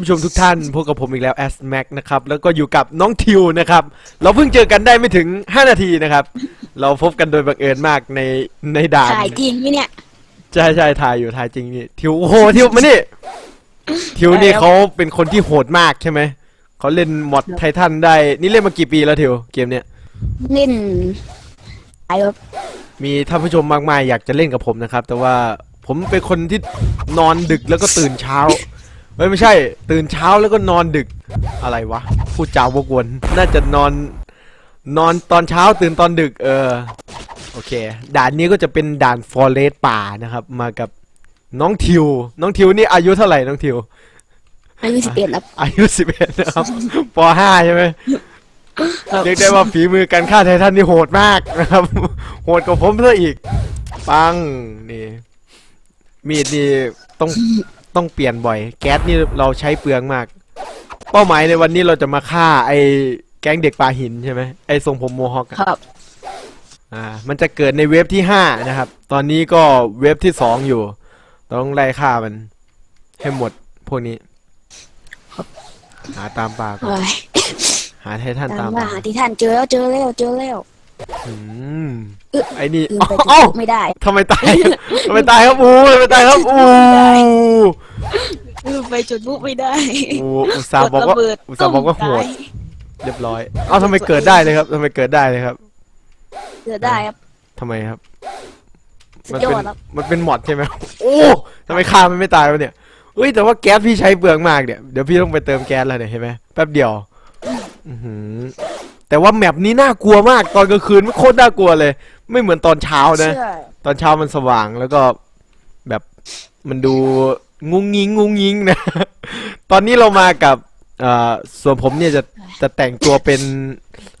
ผู้ชมทุกท่านพบกับผมอีกแล้วแอสแม็กนะครับแล้วก็อยู่กับน้องทิวนะครับ เราเพิ่งเจอกันได้ไม่ถึง 5 นาทีนะครับ เราพบกันโดยบังเอิญมากในในด่านถ่ายจริงไหมเนี่ยใช่ใช่ถ่ายอยู่ถ่ายจริงนี่ทิวโอ้โหทิวมานี่ทิวนี่แล้วเขาเป็นคนที่โหดมากใช่ไหมเขาเล่นมอดไททันได้ นี่เล่นมากี่ปีแล้วทิวเกมเนี้ยเล่นไอ้แบบมีท่านผู้ชมมากมายอยากจะเล่นกับผมนะครับ แต่ว่าผมเป็นคนที่นอนดึกแล้วก็ตื่นเช้าเฮ้ยไม่ใช่ ตื่นเช้าแล้วก็นอนดึกอะไรวะพูดจาวกวนน่าจะนอน นอนตอนเช้าตื่นตอนดึก เออโอเค ด่านนี้ก็จะเป็นด่านฟอเรสป่านะครับ มากับน้องทิว น้องทิวนี่อายุเท่าไหร่น้องทิว อายุสิบเอ็ดแล้วอายุสิบเอ็ดนะครับปห้าใช่ไหมเรียกได้ว่าฝีมือการฆ่าไททันนี่โหดมากนะครับ โหดกว่าผมซะอีก ปังนี่ มีดนี่ต้อง ต้องเปลี่ยนบ่อย แก๊สนี่เราใช้เปลืองมาก เป้าหมายในวันนี้เราจะมาฆ่า ไอ้แก๊งเด็กปลาหินใช่ไหมไอ้ทรงผมโมฮอคอะครับ อ่า มันจะเกิดในเวฟที่ห้านะครับ ตอนนี้ก็เวฟที่สองอยู่ ต้องไล่ฆ่ามัน ให้หมดพวกนี้หาตามป่าก่อนเฮ้ยหาไททันตาตามมว่าป่าหาที่ท่านเจอแล้วเจอแล้วเจอแล้ว อืมอึ๊ะไอ้นี่ลืมไปเอ้าไม่ได้ทำไมตาย ทำไมตายครับอูทำไมตายครับอูลืมไปจุดบุกไม่ได้อูอุตส่าห์บอกว่าดระเบิดอุตส่าห์บอกว่าโหดตยเรียบร้อย เอ้าทำไมเกิดได้เลยครับทำไมเกิดได้เลยครับเจอได้ครับ ทำไมครับ สุมัดนยอเป็น ดครับ มันเป็นมอดใช่ไหมโอ้ทำไมฆ่ามันไม่ตายวะเนี่ยเฮ้ย แต่ว่าแก๊สพี่ใช้เปลืองมากเนี่ย เดี๋ยวพี่ต้องไปเติมแก๊สแล้วเนี่ยเห็นไหมแป๊บเดียว อื้อหือ แต่ว่าแมปนี้น่ากลัวมากตอนกลางคืนมันโคตรน่ากลัวเลย ไม่เหมือนตอนเช้านะเชื่อตอนเช้ามันสว่างแล้วก็แบบมันดูงุ้งงิงงุ้งงิงนะ ตอนนี้เรามากับเอ่อส่วนผมเนี่ยจะจะแต่งตัวเป็น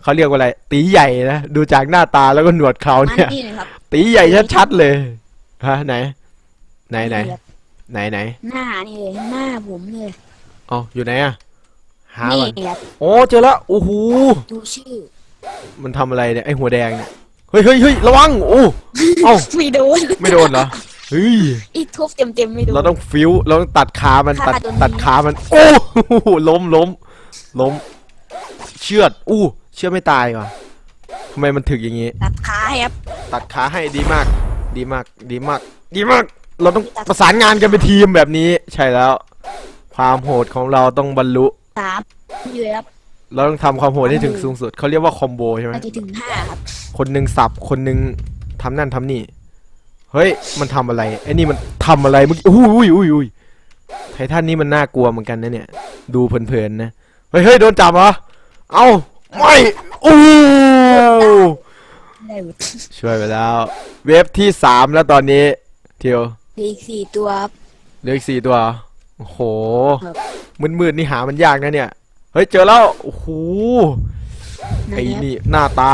เขาเรียกว่าอะไร ตีใหญ่นะดูจากหน้าตาแล้วก็หนวดเขามันเนี่ยนี่นะครับตีใหญ่ชัดๆเลยฮะไหน ไหนไหนไหนไหนหน้านี่เลยหน้าผมเลยอ๋ออยู่ไหนอะ หานี่ก่อนครับโอ้เจอแล้วโอ้โหดูชื่อมันทำอะไรเนี่ยไอหัวแดงเนี่ยเฮ้ยเฮ้ยเฮ้ยระวังโอ้เอ้าไม่โดนไม่โดนเหรอเฮ้ยอีกทุบเต็มเต็มๆไม่โดน เราต้องฟิวเราต้องตัดขามันตัดฆ่าตัวนี้ตัดขามันโอ้โหล้มล้มล้ม เชือดอู้เชือดไม่ตายว่ะทำไมมันถึกอย่างงี้ ตัดขาให้ครับ ตัดขาให้ดีมาก ดีมาก ดีมาก ดีมาก เราต้องประสานงานกันเป็นทีมแบบนี้ ใช่แล้ว ความโหดของเราต้องบรรลุ สามอยู่เลยครับเราต้องทำความโหดให้ถึงสูงสุดเขาเรียกว่าคอมโบใช่ไหมอาจจะถึงห้าครับคนหนึ่งสับคนหนึ่งทำนั่นทำนี่ เฮ้ย มันทำอะไรไอ้นี่มันทำอะไรเมื่อกี้อุ้ยอุ้ยอุ้ยอุ้ยไททันนี่มันน่ากลัวเหมือนกันนะเนี่ย ดูเพลินๆนะ เฮ้ยเฮ้ยโดนจับเหรอเอ้าไม่อู้ได้หมดช่วยไปแล้ว เวฟที่สามแล้วตอนนี้เทียวเหลืออีกสี่ตัวครับเหลืออีกสี่ตัว โอ้โหครับ มืดๆนี่หามันยากนะเนี่ย เฮ้ยเจอแล้วโอ้โหไหนไอ้ครับนี่หน้าตา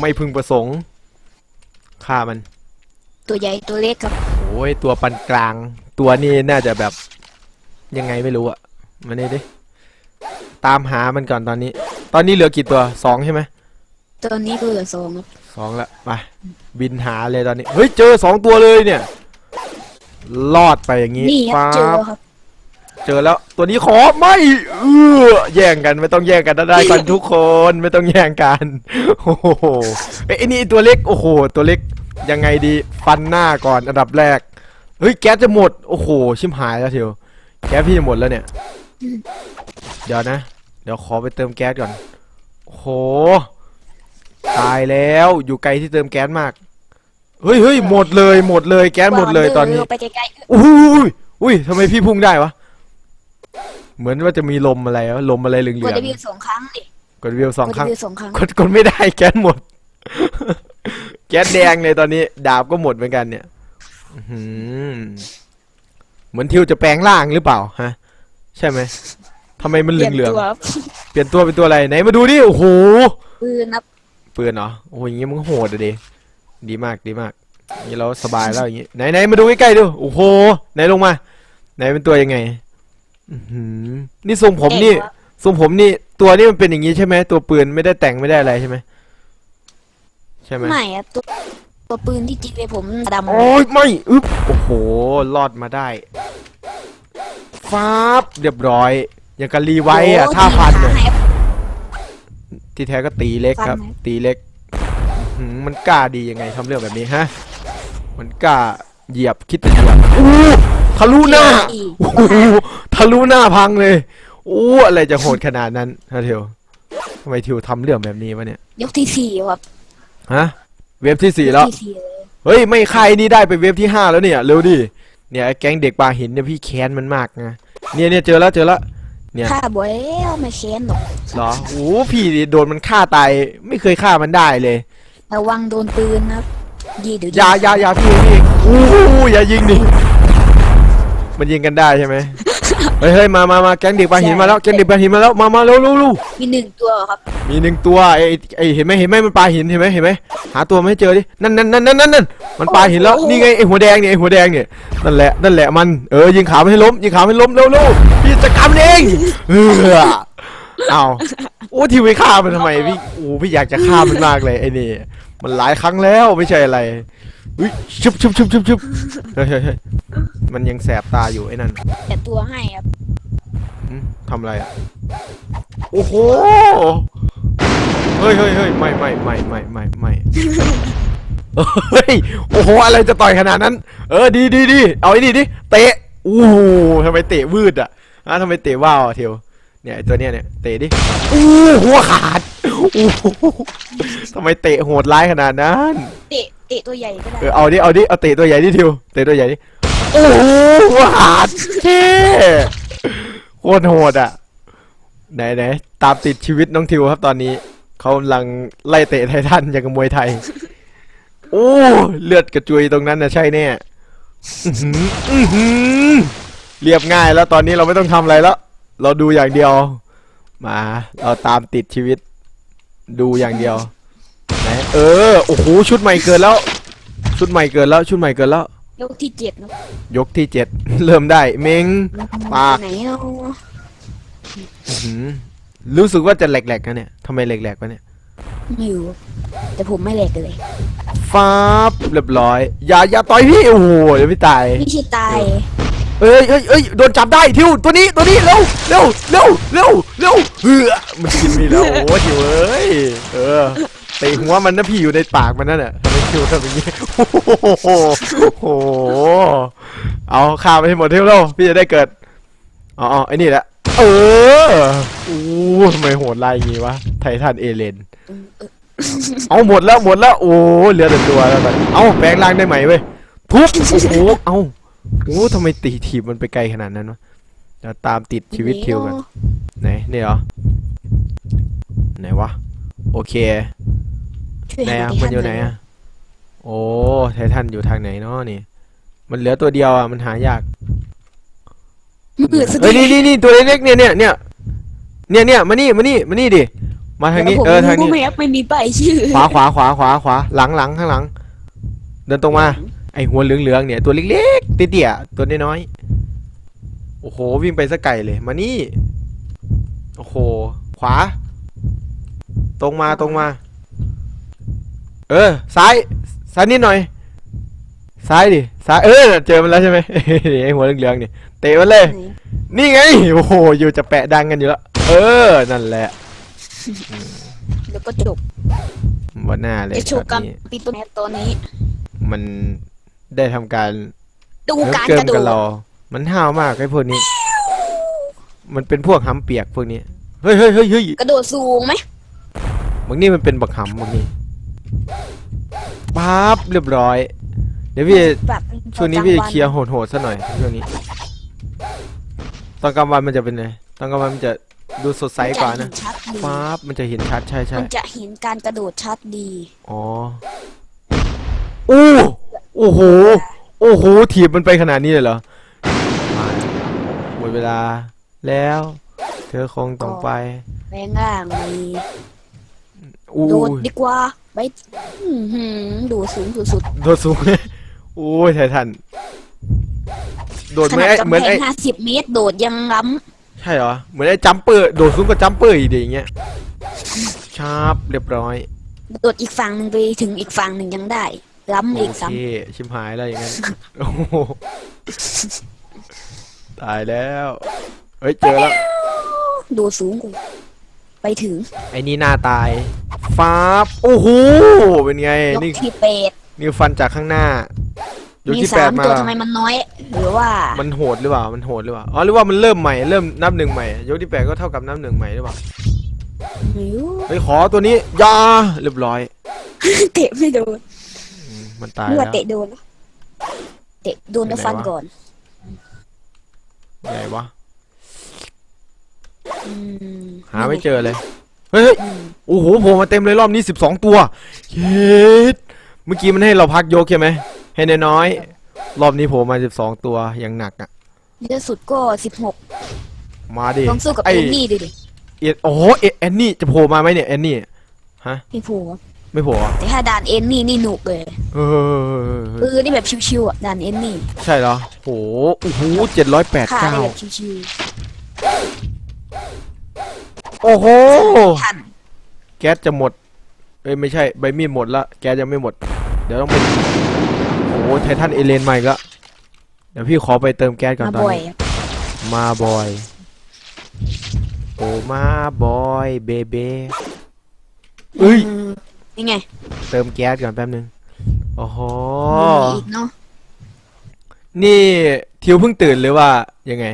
ไม่พึงประสงค์ฆ่ามัน ตัวใหญ่ตัวเล็กครับโอ้ยตัวปันกลาง ตัวนี้น่าจะแบบยังไงไม่รู้อะมานี่ดิตามหามันก่อนตอนนี้ ตอนนี้เหลือกี่ตัวสองใช่ไหมตัวนี้ก็เหลือสองครับสองละไปบินหาเลยตอนนี้ เฮ้ยเจอสองตัวเลยเนี่ย รอดไปอย่างนี้นี่ครับป๊าเจอบครับ เจอแล้วตัวนี้ขอไม่เออแย่งกันไม่ต้องแย่งกันได้กันทุกคนไม่ต้องแย่งกันโอ้โหเอ้ยไอ้นี่ตัวเล็กโอ้โห ตัวเล็กยังไงดีฟันหน้าก่อนอันดับแรกเฮ้ยแก๊สจะหมดโอ้โหชิมหายแล้วเทียวแก๊สพี่จะหมดแล้วเนี่ย เดี๋ยวนะ เดี๋ยวขอไปเติมแก๊สก่อนโอ้โหตายแล้วอยู่ไกลที่เติมแก๊สมากเฮ้ยเฮ้ยหมดเลยหมดเลยแก๊สหมดเลยตอนนี้ไปไกลอุ้ยอุ้ยทำไมพี่พุ่งได้วะ เหมือนว่าจะมีลมอะไรวะลมอะไรเหลืๆองกดวิวสองครั้งดิๆกดวิวสองครั้งกดวิวสองครั้งกดกดไม่ได้แก๊สหมด แก๊สแดงเลยตอนนี้ ดาบก็หมดเหมือนกันเนี่ยอื้อหือเหมือนทิวจะแปลงร่างหรือเปล่าฮะ ใช่ไหมทำไมมันเหเปลี่ยนลืองตัวครับๆเปลี่ยนตัวเป็นตัวอะไรไหนมาดูดิโอ้โหปืนครับปืนเหรอโอ้ยอย่างงี้มันก็โหดอะดิดีมากดีมากอย่างนี้เราสบายแล้วอย่างงี้ไหนไหนมาดูใกล้ๆดูโอ้โหไหนลงมา ไหนเป็นตัวยังไง อื้อหือนี่ทรงผมนี่เอ๊ะทรงผมนี่ ตัวนี่มันเป็นอย่างงี้ใช่ไหมตัวปืนไม่ได้แต่งไม่ได้อะไรใช่ไหมใช่ไหมไม่ครับตัวตัวปืนที่จริงเลยผมดำโอ้ยไม่อึ๊บโอ้โหรอดมาได้ฟ้าบเรียบร้อย อย่างกับรีไว้อะโอ้ท่าพันทีเนี่ยมขาให้ที่แท้ก็ตีเล็กครับ ฟันไหม ตีเล็กหืมมันกล้าดียังไงทำเรื่องแบบนี้ฮะ มันกล้าเหยียบคิดแต่เหยียบอู้ ทะลุหน้าอีกโอ้โหทะลุหน้าพังเลยโอ้อะไรจะโหดขนาดนั้นฮะเทียวทำไมทิวทำเรื่องแบบนี้วะเนี่ย ยกที่สี่ครับฮะเว็บที่สี่แล้วยกที่สี่เลยเฮ้ยไม่ใครนี่ได้ไปเว็บที่ห้าแล้วเนี่ยเร็วดิเนี่ยไอ้แก๊งเด็กปลาหินเนี่ยพี่แค้นมันมากนะเนี่ยเนี่ยเจอแล้วเจอแล้วเนี่ยฆ่าบ่อยแล้วไม่เค้นหรอกเหรอโอ้พี่ดิโดนมันฆ่าตายไม่เคยฆ่ามันได้เลยระวังโดนปืนนะครับยีเดี๋ยวอย่าอย่าอย่าพี่พี่อู้อย่ายิงดิ มันยิงกันได้ใช่ไหมเฮ้ยเฮ้ยมามามาแก๊งเด็กปลาหินมาแล้วแก๊งเด็กปลาหินมาแล้วมามาเร็วเร็วเร็วมีหนึ่งตัวครับ มีหนึ่งตัวไอ้ไอ้เห็นไหมเห็นไหมมันปลาหินเห็นไหมเห็นไหมหาตัวมันให้เจอดินั่นนั่นนั่นนั่นนั่นนั่นมันปลาหินแล้วโอ้โหนี่ไงไอ้หัวแดงเนี่ยไอ้หัวแดงเนี่ยนั่นแหละนั่นแหละมันเออยิงขามันให้ล้มยิงขามันให้ล้มเร็วเร็วพี่จะกำมันเองเออเอาโอ้ทีวีฆ่ามันทำไมพี่โอ้พี่อยากจะฆ่ามันมากเลยไอ้นี่มันหลายครั้งแล้วไม่ใช่อะไร อุ้ยชุบชุบชุบชุบชุบเฮ้ยเฮ้ยเฮ้ยมันยังแสบตาอยู่ไอ้นั่นแต่ตัวให้ครับอืมทำอะไรอะ โอ้โห เฮ้ยเฮ้ยเฮ้ยไม่ไม่ไม่ไม่ไม่ไม่เฮ้ย โอ้โห อะไรจะต่อยขนาดนั้น เออ ดีดีดีเอาไอ้นี่ดิ เตะอู้หูทำไมเตะวืดอะฮะทำไมเตะว่าวอะเทียว เนี่ยไอ้ตัวเนี้ยเนี่ย เตะดิอู้หัวขาด อู้หูทำไมเตะโหดร้ายขนาดนั้น เตะเตะตัวใหญ่ก็ได้เออเอาดิเอาดิเอาเตะตัวใหญ่ดิทิวเตะตัวใหญ่ดิโอ้โหหัวขาดเท่โคตรโหดอะไหนไหนตามติดชีวิตน้องทิวครับตอนนี้เขากำลังไล่เตะไททันอย่างกับมวยไทย โอ้เลือดกระจุยตรงนั้นนะใช่แน่อื้อหืออื้อหือเรียบง่ายแล้วตอนนี้เราไม่ต้องทำอะไรแล้ว เราดูอย่างเดียว มา เราตามติดชีวิต ดูอย่างเดียวไหนเออโอ้โหชุดใหม่เกินแล้ว ชุดใหม่เกินแล้ว ชุดใหม่เกินแล้ว ยกที่เจ็ดนะยกที่เจ็ด เริ่มได้เมงปากไหนเนาะอื้อหือรู้สึกว่าจะแหลกๆนะเนี่ยทำไมแหลกๆวะเนี่ยไม่รู้แต่ผมไม่แหลกเลยฟ้าบเรียบร้อย อย่าอย่าต่อยพี่โอ้โหเดี๋ยวพี่ตาย ไม่ใช่ตาย เอ้ยเอ้ยเอ้ยโดนจับได้ทิวตัวนี้ตัวนี้เร็วเร็วเร็วเร็วเร็วเฮือมันกินพี่แล้วโอ้ทิวเอ้ยเออเตะหัวมันนะพี่อยู่ในปากมันนั่นน่ะทำไมทิวทำอย่างนี้โอ้โหโอ้โหเอาข้ามไปให้หมดทิวเร็วพี่จะได้เกิดอ๋อไอ้นี่แหละเออโอ้ทำไมโหดไลายอย่างงี้วะไททันเอเลนเอาหมดแล้วหมดแล้วโอ้เหลือแต่ตัวแล้วตอนเอาแปลงร่างได้ไหมเว้ยทุบโอ้โหเอา โอ้ทำไมตีทีบมันไปไกลขนาดนั้นวะจะตามติดชีวิตทิวกัน ไหน นี่เหรอ ไหนวะ โอเคช่วยไหนหาอะที่มันอยู่ไหนอะโอ้ไททันอยู่ทางไหนเนาะนี่ มันเหลือตัวเดียวอะมันหายากมือสุดเอ้ยนี่นี่นี่ตัวเล็กๆเนี่ยเนี่ยเนี่ยเนี่ยเนี่ยมานี่มานี่มานี่ดิ มาทางนี้ เออทางนี้ไม่ไม่มีป้ายชื่อ ขวาขวาขวาขวาขวาหลังหลังข้างหลัง เดินตรงมา ไอหัวเหลืองๆเนี่ยตัวเล็กๆเตี้ยๆตัวน้อยๆโอ้โหวิ่งไปสะไก่เลยมานี่โอ้โหขวา ตรงมาตรงมา เออซ้ายซ้ายนิดหน่อยซ้ายดิซ้ายเออเจอมันแล้วใช่ไหมนี่ไอหัวเหลืองๆนี่เตะมันเลย นี่ไงโอ้โหอยู่จะแปะดังกันอยู่แล้วเออนั่นแหละแล้วก็จบวันหน้าเลยจะโชว์การนี้ปีตัวแมสตัวนี้ มัน ได้ทำการดูเลิฟการเกิกมระโดกับดเรามันห้าวมากไอ้พวกนี้ มันเป็นพวกหำเปียกพวกนี้ เฮ้ยเฮ้ยเฮ้ยเฮ้ยกระโดดสูงไหมบางนี่มันเป็นบักหำบางนี่ปั๊บเรียบร้อย เดี๋ยวพี่แบบช่วงนี้พี่จะเคลียร์โหดๆซะหน่อยช่วงนี้ ตอนกลางวันมันจะเป็นไง ตอนกลางวันมันจะดูสดใสกว่านะมัจเห็ชัดดีปั๊บมันจะเห็นชัดใช่ใช่ มันจะเห็นการกระโดดชัดดี อ๋อ อู้ โอ้โห โอ้โห ถีบมันไปขนาดนี้เลยเหรอมาหมดเวลาแล้ว เธอคงต้องไปแรงล่างไปอู้โดดดีกว่าไปอื้อหือโดดสูงสุดโดดสูง โอ้ยไททัน โดดๆขเหมือนนาดไอ้เหมือนกำแพไอ้ งห้าสิบเมตรโดดยังล้ใช่เหรอ เหมือนไอ้จัมเปอร์โดดสูงกว่าจัมเปอร์อีกดิอย่างเงี้ยชาร์ปเรียบร้อยำโดดอีกฝั่งหนึ่งไปถึงอีกฝั่งหนึ่งยังได้ ล้ำโออีกเคซ้ชิมหายแล้วอย่างนั้นโอ้โหตายแล้วเฮ้ยเจอแล้วดูสูงกูไปถึงไอ้นี่หน้าตายฟ้าบโอ้โหเป็นไงยกนี่ที่เป็ดนี่ฟันจากข้างหน้ายกมีที่แปสาดมมา ตัวทำไมมันน้อย หรือว่ามันโหดหรือเปล่า มันโหดหรือเปล่า อ๋อ หรือว่ามันเริ่มใหม่ เริ่มนับหนึ่งใหม่ ยกที่แปดก็เท่ากับนับหนึ่งใหม่หรือเปล่าไม่รู้เฮ้ยขอตัวนี้อยาเรียบร้อย เตะไม่โดนอื มมันตายเมื่อแล้ว เตะโดนนะเตะโดนแล้วไหนวะฟันก่อนใหญ่วะ อืมหาไม่เจอเลย เฮ้ยเฮ้ยอืมโอ้โหโผล่มาเต็มเลยรอบนี้สิบสองตัวเย็ดเมื่อกี้มันให้เราพักยกใช่ไหม ให้น้อยๆ รอบนี้โผล่มาสิบสองตัวอย่างหนักอะ เยอะสุดก็สิบหกมาดิลองสู้กับไอ้เอ็นนี่ดูดิเอ็ดโอ้โหเอ็ดแอนนี่จะโผล่มาไหมเนี่ยแอนนี่ไม่ผูก ไม่โผล่อะแต่ถ้าด่านเอ็นนี่นี่หนุกเลยเออเออนี่แบบชิวๆอะด่านเอ็นนี่ใช่เหรอโอ้โหโอ้โหเจ็ดร้อยแปดฆ่าเก้าได้แบบชิวโอ้โห ๆทันแก๊สจะหมดเอ้ยไม่ใช่ใบมีดหมดละแก๊สยังไม่หมด เดี๋ยวต้องไปโอ้โหไททันเอเลนใหม่ก็เดี๋ยวพี่ขอไปเติมแก๊สก่อนมาตอนบ่อยนี้มาบอยโอ้มาบอยเบเบ้เอ้ยม นี่ไงเติมแก๊สก่อนแป๊บนึง โอ้โห มีอีกเนาะนี่ทิวเพิ่งตื่นหรือว่ายังไง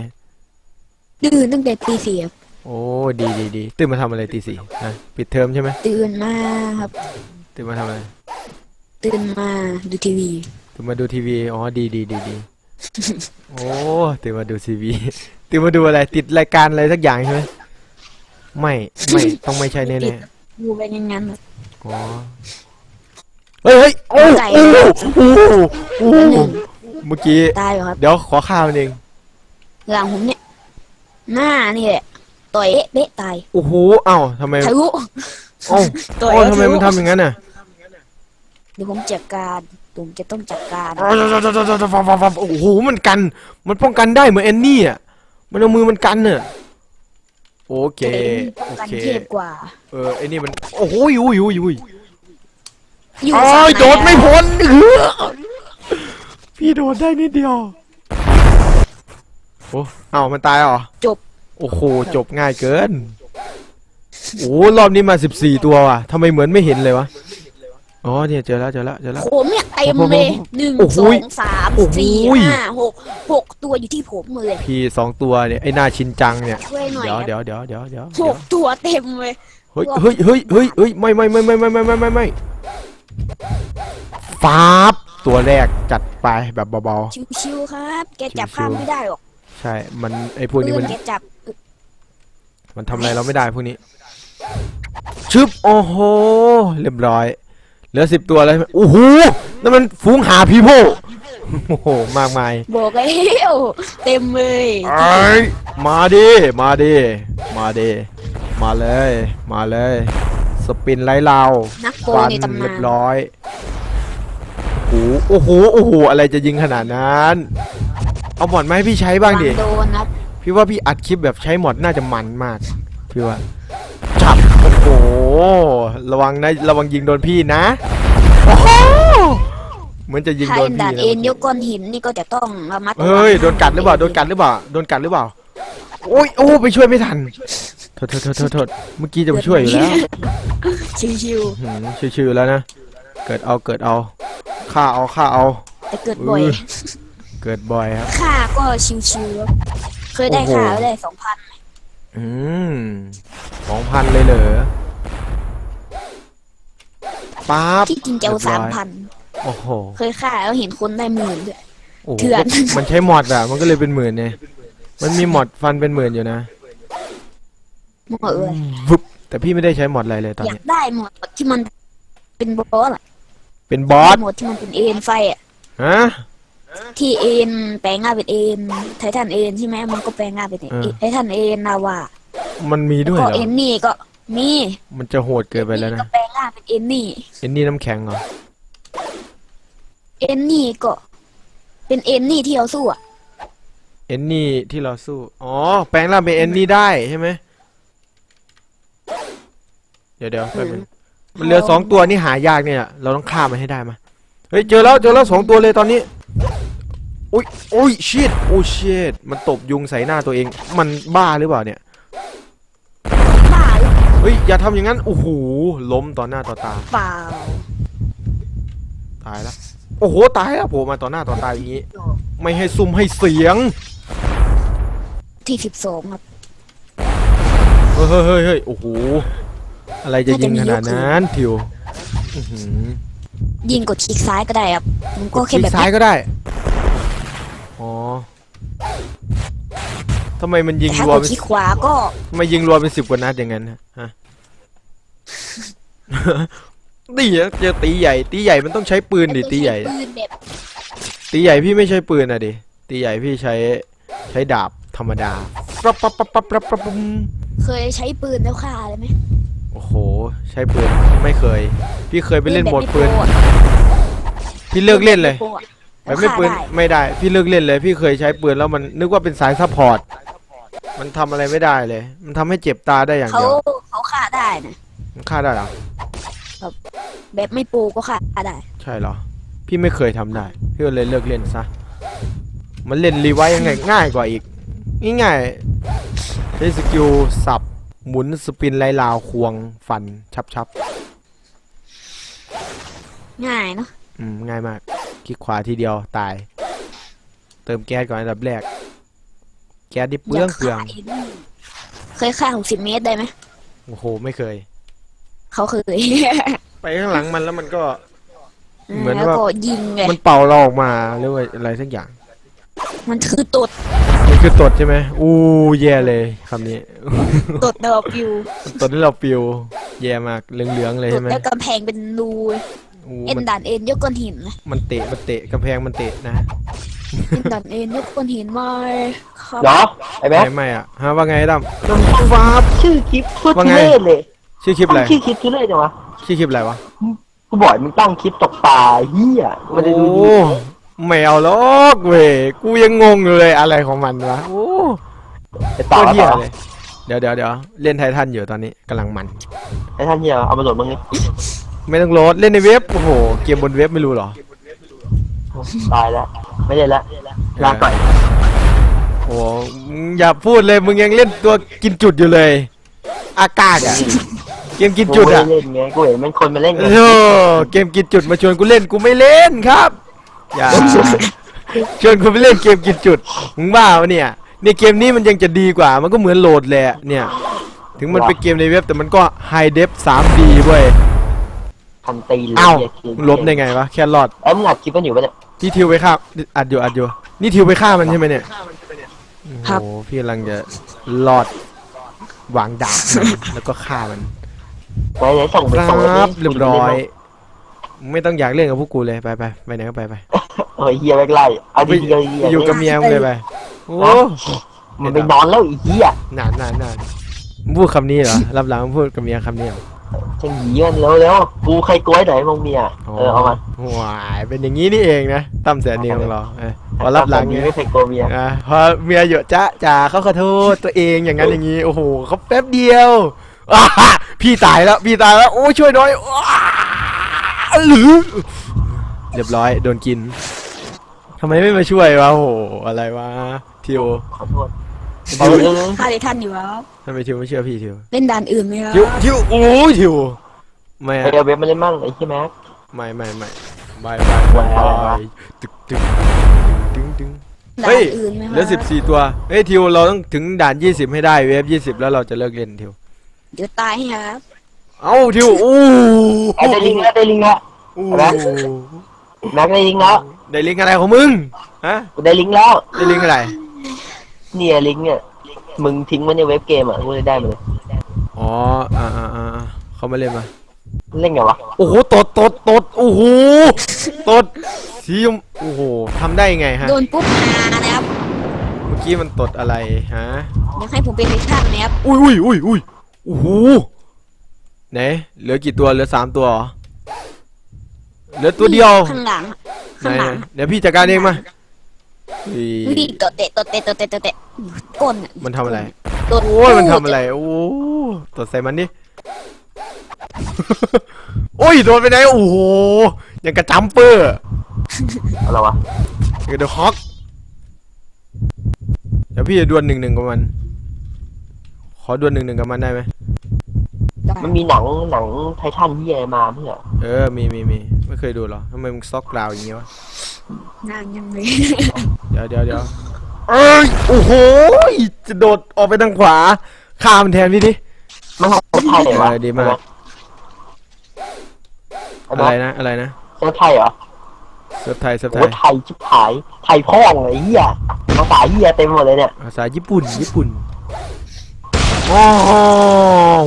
ตื่นตั้งแต่ตีสี่ครับโอ้ดีดีดีตื่นมาทำอะไรตีสี่ฮะปิดเทอมใช่ไหมตื่นมาครับ ตื่นมาทำอะไร ตื่นมาดูทีวี ตื่นมาดูทีวี อ๋อ ดีดีดีดี โอ้ ตื่นมาดูทีวี ตื่นมาดูอะไร ติดรายการอะไรสักอย่างใช่ไหม ไม่ ไม่ ต้องไม่ใช่แน่ แน่ดูไปงั้นๆแบบๆอ๋อเฮ้ยเฮ้ยโอ้ไก่โอ้โอ้โอ้หนึ่งเมื่อกี้ ตายเหรอครับ เดี๋ยวขอข้าวมันเองหลังผมเนี่ย หน้านี่แหละต่อยเอ๊ะเบ๊ะตายโอ้โหเอ้าทำไมทะลุเอ้าต่อยโอ้แล้วทำไมทะลุมันทำอย่างนั้นน่ะเดี๋ยวผมจัดการผมจะต้องจัดการโอ้โหมันกัน มันป้องกันได้เหมือนแอนนี่อะมันเอามือมันกันเน่ะ โอเคโอเคเทพกว่า เออไอ้นี่มันโอ้โหยุยยุยยุยอยู่อ้าฝั่งยโดดไม่พ้นเออพี่โดดได้นิดเดียวโอ้เอ้ามันตายเหรอจบ โอ้โหจบง่ายเกินโอ้รอบนี้มาสิบสี่ตัวว่ะทำไมเหมือนไม่เห็นเลยวะอ๋อเนี่ยเจอแล้วเจอแล้วเจอแล้ว ผมเนี่ยเต็มเลยหนึ่งโอ้โห สองสาม โอ้โห สี่ห้าหกหกตัวอยู่ที่ผมเลย พี่สองตัวเนี่ยไอ้หน้าชินจังเนี่ยช่วยหน่อยเดี๋ยวครับเดี๋ยวเดี๋ยวเดี๋ยวเดี๋ยวหเดี๋ยวกตัวเต็มเลย เฮ้ยเฮ้ยเฮ้ยเฮ้ยเฮ้ยไม่ไม่ไม่ไม่ไม่ไม่ไม่ไม่ไม่ฟาบตัวแรกจัดไปแบบเบา ชิวๆครับ แกจับชิวๆ ข้ามไม่ได้หรอกๆใช่ มันไอ้พวกนี้มัน ปืแกจับมันทำอะไรเราไม่ได้พวกนี้ ชึบ โอ้โห เรียบร้อย เหลือสิบตัวแล้วใช่ไหมโอ้โหนั่นมันฝูงหาพีโพ โอ้โหมากมายบอกแล้วเต็มเลยไอ้ยมาดิมาดิมาดิมาเลย มาเลย สปินไล่เรานักโกฟันในตำเรีนายบนร้อยโอ้โหโอ้โหโอ้โหอะไรจะยิงขนาดนั้น เอาหมอดมาให้พี่ใช้บ้างดิ โดนครับพี่ว่าพี่อัดคลิปแบบใช้หมอดน่าจะมันมาก พี่ว่าจับโอ้โห ระวังนะ ระวังยิงโดนพี่นะโอ้โห เหมือนจะยิงถ้าโดเอ็นนพี่ด่านนะเอ็นยกก้อนหินนี่ก็จะต้องระมัดระวังเฮ้ยโดนกัดหรือเปล่าโดนกัดหรือเปล่าโดนกัดหรือเปล่าโอ้ยโอ้ไปช่วยไม่ทันโทษโทษโทษโทษโทษเมื่อกี้จะไปช่วยอยู่แล้วชิวหืมชิวๆแล้วนะเกิดเอาเกิดเอาฆ่าเอาฆ่าเอา ๆแต่เกิดบ่อยเออเกิดบ่อยครับ ค่าก็ชิวๆครับเคยได้โอ้โห ค่าได้สองพันอืมสองพันเลยเหรอปั๊บที่จริงจะเอารีสายบมร้อยพัน โอ้โหเคยค่าแล้วเห็นคนได้หมื่นด้วย โอ้โหเถื่อน มันใช้มอดอะมันก็เลยเป็นหมื่นเนี่ยมันมีมอดฟันเป็นหมื่นอยู่นะหมอเอ้ยวุบแต่พี่ไม่ได้ใช้มอดอะไรเลยตอนอยากนี้ได้หมดที่มันเป็นบอสอะเป็นบอสหมดที่มันเป็นเอ็นไฟอะฮะ ที่เอ็นแปลงหน้าเป็นเอ็นไททันเอ็นใช่ไหมมันก็แปลงหน้าเป็นเอ็นเออ ไททันเอ็นนาวามันมีด้วยก็เหรอเอ็นนี่ก็มีมันจะโหดเกินไปแล้วก็นะแปลงหน้าเป็นเอ็นนี่เอ็นนี่น้ำแข็งเหรอ เอ็นนี่ก็ เป็นเอ็นนี่ที่เราสู้อะเอ็นนี่ที่เราสู้ อ๋อ แปลงร่างเป็นเอ็นนี่ได้ใช่ไหม เดี๋ยวเดี๋ยวแป๊บนึงมันเหลือสองตัวนี่หายากเนี่ย เราต้องฆ่ามันให้ได้มา เฮ้ย เจอแล้วเจอแล้วสองตัวเลยตอนนี้โอ้ยโอ้ยชิดโอ้ชิดมันตบยุงใส่หน้าตัวเอง มันบ้าหรือเปล่าเนี่ยบ้าหรือเฮ้ย อย่าทำอย่างนั้น โอ้โห ล้มต่อหน้าต่อตา เปล่า ตายแล้ว โอ้โหตายแล้วโผล่มาต่อหน้าต่อตาอย่างนี้ ไม่ให้ซุ่มให้เสียงที่สิบสองครับ เฮ้ยเฮ้ยเฮ้ยเฮ้ยโอ้โหอะไรจะยิงขนาดนั้นทิวอื้อหือยิงกดคลิกซ้ายก็ได้ครับมันก็คแค่ลิแบกบซ้ายนี้ก็ได้ อ๋อทำไมมันยิงแต่ถ้ารัวกดเป็น คลิกขวาก็ ทำไมยิงรัวเป็นสิบกว่านัดอย่างนั้นฮะฮะ ตีอะเจอตีใหญ่ตีใหญ่มันต้องใช้ปืนดิตีใหญ่ ปืนแบบตีใหญ่พี่ไม่ใช้ปืนอะดิตีใหญ่พี่ใช้ใช้ดาบธรรมดาปั๊บปั๊บปั๊บปั๊บปั๊บปั๊บปั๊บเคยใช้ปืนแล้วฆ่าเลยไหมโอ้โห ใช้ปืนไม่เคย พี่เคยไปเล่นโหมดปืนแบบไม่โปรอะพี่เลิกเล่นเลยโปรอะแบบไม่ปืนฆ่าด้ไม่ได้ พี่เลิกเล่นเลย พี่เคยใช้ปืนแล้วมันนึกว่าเป็นสายซัพพอร์ตมันทำอะไรไม่ได้เลย มันทำให้เจ็บตาได้อย่างเขาเดียวเขาฆ่าได้นะมันฆ่าได้เหรอ แบบไม่โปรก็ฆ่าได้ ใช่เหรอ พี่ไม่เคยทำได้ พี่ก็เลยเลิกเล่นซะ มันเล่นรีไวท์ยังไงง่ายกว่าอีก ง่ายๆใช้สกิลสับ หมุนสปินไล่ลาวควงฟันชับชับง่ายเนาะอืมง่ายมาก คลิกขวาทีเดียวตาย เติมแก๊สก่อนอันดับแรก แก๊สที่เปลืองเปลือง ยากฆ่าไนี่เคยฆ่าหกสิบเมตรได้ไหมโอ้โห ไม่เคย เขาเคยไปข้างหลังมันแล้วมันก็ เหมือนแล้วว่า ก็ยิงไงมันเป่าเราออกมาหรือว่าอะไรสักอย่างมันคือตดมันคือตดใช่ไหมอู้แย่เลยคำนี้ ตดดอกปิวตดที่เราปิว แย่มากเหลืองๆเลยตใช่ดไหมแล้วกำแพงเป็นรูอู้เอ็นมันด่านเอ็นยกก้อนหินนะมันเตะมันเตะกำแพงมันเตะนะเอ็นด่านเอ็นยกก้อนหินมาครับ เหรอไอ้แบ๊ไม่ไม่อะฮะว่าไงตั้มวาบชื่อคลิปโคตรว่าทุไงเรศเลย ชื่อคลิปอะไรตั้งชื่อคลิปทุเรศจังวะชื่อคลิปอะไรวะกูบอกให้มึงตั้งคลิปตกปลาเฮียมันจะดูดีโอ้ไม่เอาหรอกเว้ยกูยังงงอยู่เลยอะไรของมันวะโอ้ไอ้ตัต่อวเหี้ยต่อเลยเดี๋ยวเดี๋ยวเดี๋ยวเล่นไททันอยู่ตอนนี้กำลังมันไอ้ท่านเฮียเอามาโหลดมึงนี่ไม่ต้องโหลดเล่นในเว็บโอ้โหเกมบนเว็บไม่รู้เหรอตายแล้วไม่เล่นละลาก่อนโอ้โหมึงอย่าพูดเลยมึงยังเล่นตัวกินจุดอยู่เลย อากาศอะ เกมกินกูจุดไม่อะได้เล่นไงกูเห็นมันคนมาเล่นไงโอ้เกมกินจุดมาชวนกูเล่นกูไม่เล่นครับ อย่า ชวนกูไปเล่นเกมกินจุดมึงบ้าวะเนี่ยเนี่ยเกมนี้มันยังจะดีกว่า มันก็เหมือนโหลดแหละเนี่ย ถึงมันเป็นเกมในเว็บแต่มันก็ไฮเดฟ 3D เว้ยพันตีนเลยอ้าวเหี้ยคลิปลบได้ไงวะแค่รอดเอ้ยมึงอัดคลิปมันอยู่ปะเนี่ยที่ทิวไปฆ่าอัดอยู่อัดอยู่นี่ทิวไปฆ่ามันใช่ไหมเนี่ยครับ โอ้โหพี่กำลังจะรอดวางดาบมันแล้วก็ฆ่ามัน ไหนไหนส่งคไปรส่งไปับดิเรียบร้อย ไม่ต้องอยากเล่นกับพวกกูเลยไปไปไปไหนก็ไปไปเฮ้ยเฮียไม่ไล่เอาไปดีๆเลยเฮียอยู่กับเมียมึงเลยไปโอ้มันไปนอนแล้วไอีเฮียนานนานนานมึงพูดคำนี้เหรอรับหลังมึงพูดกับเมียคำนี้เหรอจะหนีมันแล้วแล้วกูใครกล้วยไหนมึงเมียเออเอามาว้ายเป็นอย่างนี้นี่เองนะตั้มแสนเนียของเราเออพอรับหลังนี้ไงไม่เคยกลัวเมียอะพอเมียเยอะจ้าจ๋าเขาขอโทษตัวเองอย่างนั้นอย่างนี้โอ้โหเขาแป๊บเดียวอ่า พี่ตายแล้ว พี่ตายแล้ว โอ้ช่วยหน่อยหรือเรียบร้อย โดนกินทำไมไม่มาช่วยวะโห อะไรวะทิวขอโทษทิเอาวเรื่องนึงฆ่าได้ท่านอยู่ครับทำไมทิวไม่เชื่อพี่ทิว เล่นด่านอื่นไหมครับทิวทิวโอ้ทิวไม่ไอเอาเว็บมาเล่นมั่งไอ้ที่แม็กไม่ไม่ไม่บายบายบายบายตึกตึกตึงตึงเฮ้ยเหลือสิบสี่ตัว เฮ้ยทิวเราต้องถึงด่านยี่สิบให้ได้เวฟยี่สิบแล้วเราจะเลิกเล่นทิว เดี๋ยวตายให้ครับเอ้าทิวอู้ไอ้ได้ลิงแล้วได้ลิงแล้ว อู้อะไร แม็กได้ลิงแล้วได้ลิงก์อะไรของมึงฮะกูได้ลิงแล้วได้ลิงก์อะไรเนี่ยลิงเนี่ยมึงทิ้งไว้ในเว็บเกมอะกูเลยได้มาเลยอ๋ออ่าอ่าอ่าเขามาเล่นมาเล่นไงวะโอ้โหตดตดตดโอ้โหตดสีชมโอ้โหทำได้ไงฮะโดนปุ๊บหานะครับเมื่อกี้มันตดอะไรฮะอยากให้ผมเป็นในท่านนะครับอุ้ยอุ้ยอุ้ยอุ้ย โอ้โหไหนเหลือกี่ตัวเหลือสามตัวเหรอเหลือตัวเดียวข้างหลังไหนข้างหลังเดี๋ยวพี่จัดการเองมาอีวิ่งตัวเตะตัวเตะตัวเตะตัวเตะก้นอะมันทำอะไรตัวโอ้ยมันทำอะไร โอ้ตดใส่มันดิ โอ้ยโดนไปไหน โอ้โหอย่างกระจัมเปอร์อะไรวะอย่างเดอะฮอกเดี๋ยวพี่จะดวลหนึ่งหนึ่งกับมัน ขอดวลหนึ่งหนึ่งกับมันได้ไหมได้มันมีหนังหนังไททันที่อะไรมาเพื่อเออมีมีมีไม่เคยดูเหรอทำไมมึงซอกกราวอย่างงี้วะนางยังเลย เดี๋ยวเดี๋ยวเดี๋ยวเอ้ยโอ้โหยจะโดดออกไปทางขวาข้ามนแทนพี่ดิ มันของไทยเหรอวะเออดีมากใช่ไหมอะไรนะอะไรนะใช่ไหมไทยเหรอเซิร์ฟไทยเซิร์ฟไทโอ้ยไทยชิบหายไทยพ่องไอ้เหี้ยภาษาเหี้ยเต็มหมดเลยเนี่ยภาษาญี่ปุ่นญี่ปุ่น โอ้โห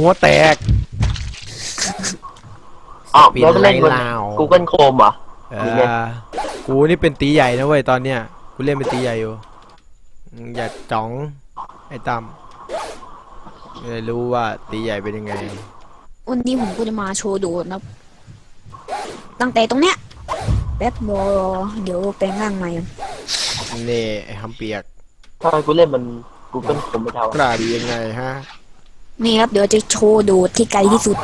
หัวแตกอ้าวปีนแล้วมันเล่นบนไล่ลาว Google Chrome เหรอ เอนี่ไงอกูนี่เป็นตีใหญ่นะเว้ยตอนเนี้ยกูเล่นเป็นตีใหญ่อยู่มึงอย่าจ้องไอ้ตั้มไม่ได้รู้ว่าตีใหญ่เป็นยังไง วันนี้ผมก็จะมาโชว์โดดนะครับ ตั้งแต่ตรงเนี้ยแป๊บรอเดี๋ยวแปลงร่างใหม่ก่อนนี่ไอ้คำเปียกทำไมกูเล่นมัน Google Chrome ไม่เท่ากล้าดียังไงฮะ นี่ครับเดี๋ยวจะโชว์โดดที่ไกลที่สุด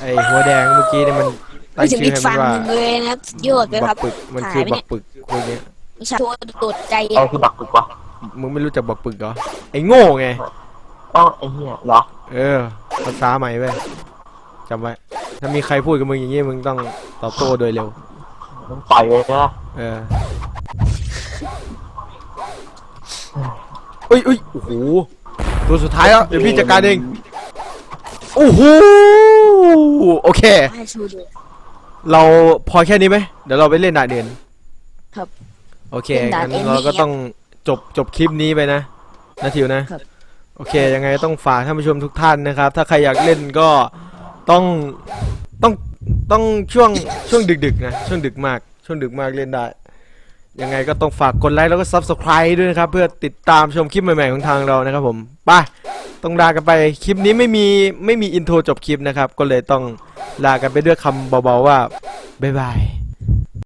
ไอ้หัวแดงเมื่อกี้นี่มันตั้ไปงถึงชื่ออีกให้มันฝั่งว่าหนึ่งเลยนะครับยอดเลยคบัรักบปึกมันคือหายไปบัเนี่กยปึกคนเนี้ยไม่ใช่โชว์โดดใจอะไรคือบักปึกวะมึงไม่รู้จักบักปึกเหรอไอ้โง่ไงอ้าวไอ้เหี้ยเหรอเออภาษาใหม่เว้ยจำไว้ ถ้ามีใครพูดกับมึงอย่างงี้มึงต้องตอบโต้โดยเร็วมันต่อยเลยนะเออเอ้ยเอ้ยโอ้โห ตัวสุดท้ายแล้ว เดี๋ยวพี่จัดการเอง โอ้โหโอเค ให้โชว์โดดเราพอแค่นี้ไหมเดี๋ยวเราไปเล่นด่านเด่นครับ โอเคเล่นด่านงั้นเด่นเราก็นี่ต้องจบจบคลิปนี้ไปนะนาทิวนะครับ โอเค ยังไงต้องฝากท่านผู้ชมทุกท่านนะครับ ถ้าใครอยากเล่นก็ต้องต้องต้องช่วงช่วงดึกๆนะช่วงดึกมากช่วงดึกมากเล่นได้ ยังไงก็ต้องฝากกดไลค์แล้วก็ Subscribe ด้วยนะครับ เพื่อติดตามชมคลิปใหม่ๆของทางเรานะครับผมไป ต้องลากันไปคลิปนี้ไม่มีไม่มีอินโทรจบคลิปนะครับ ก็เลยต้องลากันไปด้วยคำเบาๆว่าบ๊ายบาย